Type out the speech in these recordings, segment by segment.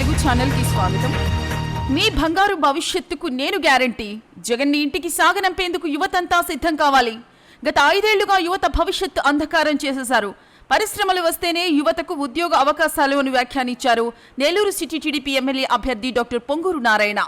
తెలుగు ఛానల్కి స్వాగతం. మీ బంగారు భవిష్యత్తుకు నేను గ్యారంటీ. జగన్ని ఇంటికి సాగనంపేందుకు యువతంతా సిద్ధం కావాలి. గత ఐదేళ్ళుగా యువత భవిష్యత్తు అంధకారం చేసేశారు. పరిశ్రమలు వస్తేనే యువతకు ఉద్యోగ అవకాశాలు అని వ్యాఖ్యానించారు. నెల్లూరు సిటీ టీడీపీ ఎమ్మెల్యే అభ్యర్థి డాక్టర్ పొంగూరు నారాయణ.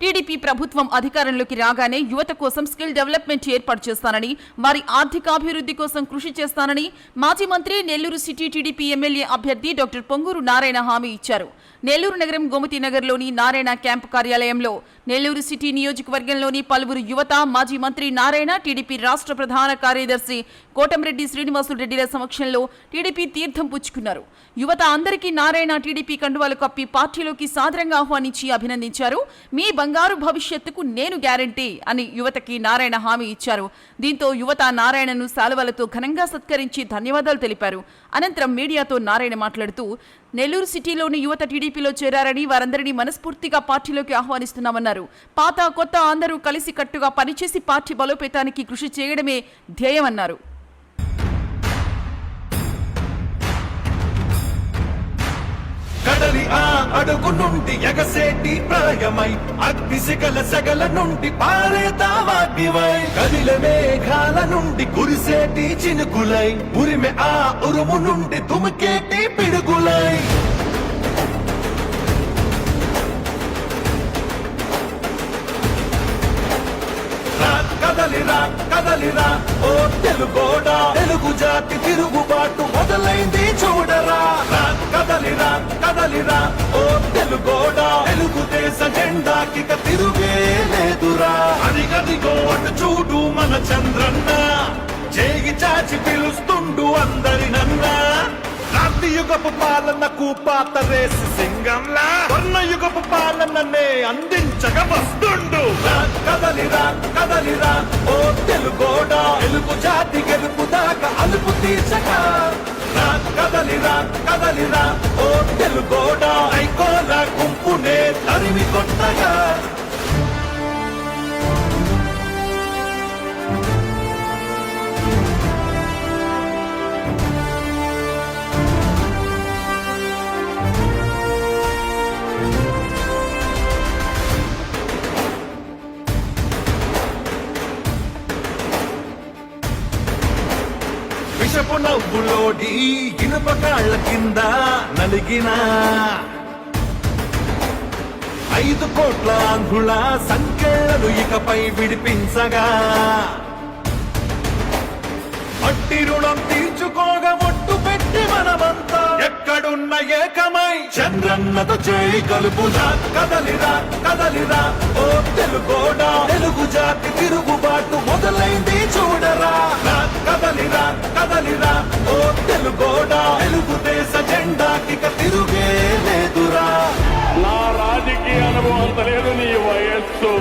టీడీపీ ప్రభుత్వం అధికారంలోకి రాగానే యువత కోసం స్కిల్ డెవలప్మెంట్ ఏర్పాటు చేస్తానని వారి ఆర్థికాభివృద్ధి కోసం కృషి చేస్తానని మాజీ మంత్రి నెల్లూరు సిటీ టీడీపీ ఎమ్మెల్యే అభ్యర్థి డాక్టర్ పొంగూరు నారాయణ హామీ ఇచ్చారు. నెల్లూరు నగరం గోమతి నగర్లోని నారాయణ క్యాంపు కార్యాలయంలో నెల్లూరు సిటీ నియోజకవర్గంలోని పలువురు యువత మాజీ మంత్రి నారాయణ టీడీపీ రాష్ట్ర ప్రధాన కార్యదర్శి కోటంరెడ్డి శ్రీనివాసులు రెడ్డిల సమక్షంలో టీడీపీ తీర్థం పుచ్చుకున్నారు. యువత అందరికీ నారాయణ టీడీపీ కండువాలు కప్పి పార్టీలోకి సాదరంగా ఆహ్వానించి అభినందించారు. మీ బంగారు భవిష్యత్తుకు నేను గ్యారంటీ అని యువతకి నారాయణ హామీ ఇచ్చారు. దీంతో యువత నారాయణను శాలువలతో ఘనంగా సత్కరించి ధన్యవాదాలు తెలిపారు. అనంతరం మీడియాతో నారాయణ మాట్లాడుతూ నెల్లూరు సిటీలోని యువత టీడీపీలో చేరారని వారందరినీ మనస్ఫూర్తిగా పార్టీలోకి ఆహ్వానిస్తున్నామన్నారు. పాత కొత్త అందరూ కలిసి కట్టుగా పనిచేసి పార్టీ బలోపేతానికి కృషి చేయడమే ధ్యేయమన్నారు. అడుగు నుండి ఎగసేటి ప్రాయమై అగ్ని సిగల సెగల నుండి పారేతావాగ్నివై. కదిల మేఘాల నుండి కురిసేటి చినుకులై ఉరిమె ఆ ఉరుము నుండి తుమికేటి పిడుగులై. కదలిరా కదలిరా ఓ తెలుగోడా తెలుగు జాతి తిరుగుబాటు మొదలైంది చూడరా. రా కదలిరా కదలిరా ఓ తెలుగోడా? తెలుగుదేశ జెండాకిక తిరుగే లేదురా. అదిగదిగో అటు చూడు మన చంద్రన్న. చేయి చాచి పిలుస్తుండు అందరినన్నా నన్న. యుగపు పాలనకు పాత రేసి సింగంలా. వర్ణ యుగపు పాలననే అందించగ వస్తుండు. కదలిరా కదలిరా ఓ తెలుగోడా తెలుగు జాతి గెలుపు దాకా అలుపు తీర్చగా కదలిరా కదలిరా ఓ తెలుగోడా ఐకోల గుంపునే తరిమి కొట్టగా విషపు నవ్వులోడి ఇనుప కాళ్ళ కింద నలిగిన ఐదు కోట్ల ఆంధ్రుల సంఖ్యలు ఇకపై విడిపించగా మట్టి రుణం తీర్చుకోగా ఒట్టు పెట్టి మనమంతా ఎక్కడున్న ఏకమై చంద్రన్నత చేయి కలుపుదా కదలిరా కదలిరా. కథలు కూడా. తెలుగు జాతి తిరుగుబాటు మొదలైంది చూడరా. కదలిరా కదలిరా ఓ తెలుగోడా తెలుగుదేశ జెండాకి తిరుగే లేదురా. నా రాజకీయ అనుభవం లేదు నీ వయస్సు.